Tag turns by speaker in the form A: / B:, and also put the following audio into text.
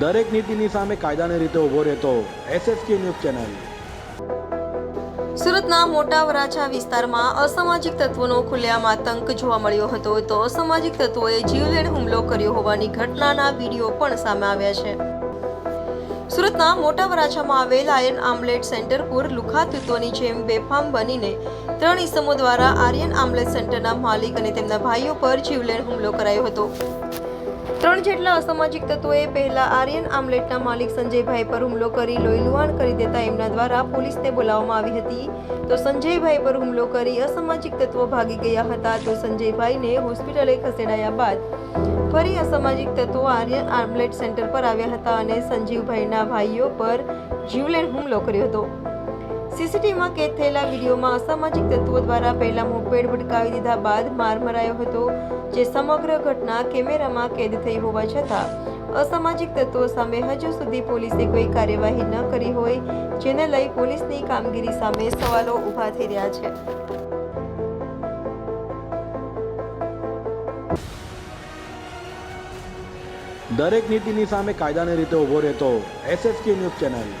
A: દરેક નીતિની સામે કાયદાની રીતે ઊભો રહેતો એસએસકે ન્યૂઝ ચેનલ.
B: સુરતના મોટા વરાછા વિસ્તારમાં અસામાજિક તત્વોનો ખુલ્લેઆમ આતંક જોવા મળ્યો હતો, તો અસામાજિક તત્વોએ જીવલેણ હુમલો કર્યો હોવાની ઘટનાના વીડિયો પણ સામે આવ્યા છે. સુરતના મોટા વરાછામાં આવેલ આયર્ન આમલેટ સેન્ટર પર લુખા તત્વોની જેમ બેફામ બનીને ત્રણ ઇસમો દ્વારા આર્યન આમલેટ સેન્ટરના માલિક અને તેમના ભાઈઓ પર જીવલેણ હુમલો કરાયો હતો. ત્રણ જેટલા અસામાજિક તત્વોએ પહેલા આર્યન આમલેટના માલિક સંજયભાઈ પર હુમલો કરી લોહીલુહાણ કરી દેતા એમના દ્વારા પોલીસને બોલાવવામાં આવી હતી. તો સંજયભાઈ પર હુમલો કરી અસામાજિક તત્વો ભાગી ગયા હતા. તો સંજયભાઈને હોસ્પિટલે ખસેડાયા બાદ ફરી અસામાજિક તત્વો આર્યન આમલેટ સેન્ટર પર આવ્યા હતા અને સંજીવભાઈના ભાઈઓ પર જીવલેણ હુમલો કર્યો હતો. સીસીટીવીમાં કેદ થયેલા વિડીયોમાં અસામાજિક તત્વો દ્વારા પહેલા મોપેડ ભટકાવી દીધા બાદ માર મરાયો હતો, જે સમગ્ર ઘટના કેમેરામાં કેદ થઈ હોવા છતાં. અસામાજિક તત્વો સામે હજુ સુધી પોલીસે કોઈ કાર્યવાહી ન કરી હોય, જેને લઈ પોલીસની કામગીરી સામે સવાલો ઊભા થઈ રહ્યા છે.
A: દરેક નીતિની સામે કાયદાની રીતે ઊભો રહેતો એસએસકે ન્યૂઝ ચેનલ.